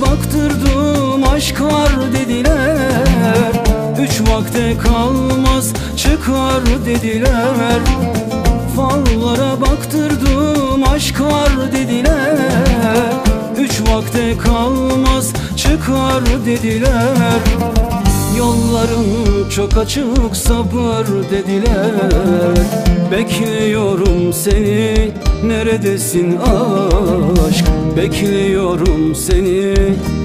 Baktırdım aşk var dediler Üç vakte kalmaz çıkar dediler. Fallara baktırdım aşk var dediler. Üç vakte kalmaz çıkar dediler. Yolların çok açık sabır dediler. Bekliyorum seni neredesin aşk? Bekliyorum seni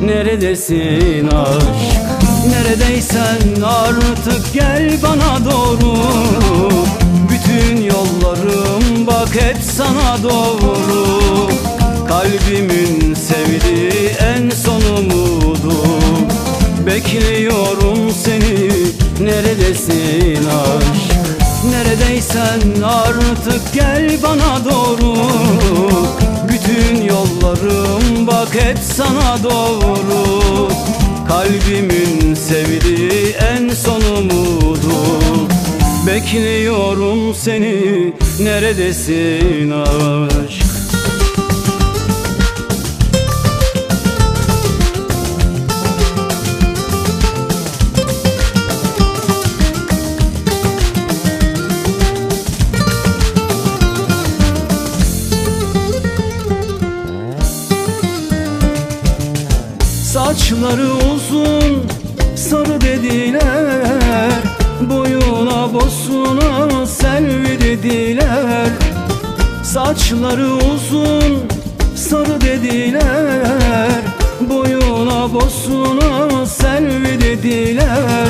neredesin aşk Neredeysen artık gel bana doğru. Bütün yollarım bak hep sana doğru. Kalbimin sevdiği en son umudum Bekliyorum seni neredesin aşk? Neredeysen artık gel bana doğru. Bütün yollarım bak hep sana doğru. Kalbimin Bekliyorum seni. Neredesin aşk? Saçları uzun sarı dediler. Boyuna bosuna selvi dediler. Saçları uzun sarı dediler. Boyuna bosuna selvi dediler.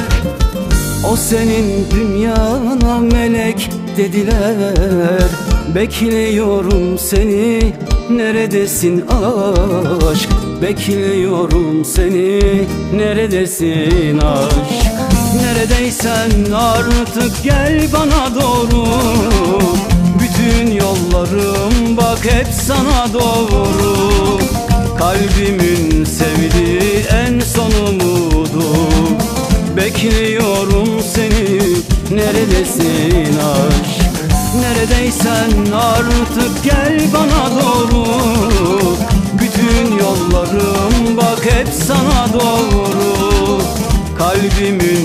O senin dünyana melek dediler. Bekliyorum seni neredesin aşk? Bekliyorum seni neredesin aşk Neredeysen artık gel bana doğru. Bütün yollarım bak hep sana doğru. Kalbimin sevdiği en son umudum Bekliyorum seni. Neredesin aşk? Neredeysen artık gel bana doğru. Bütün yollarım bak hep sana doğru. Kalbimin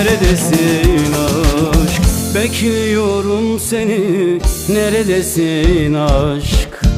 neredesin aşk? Bekliyorum seni. Neredesin aşk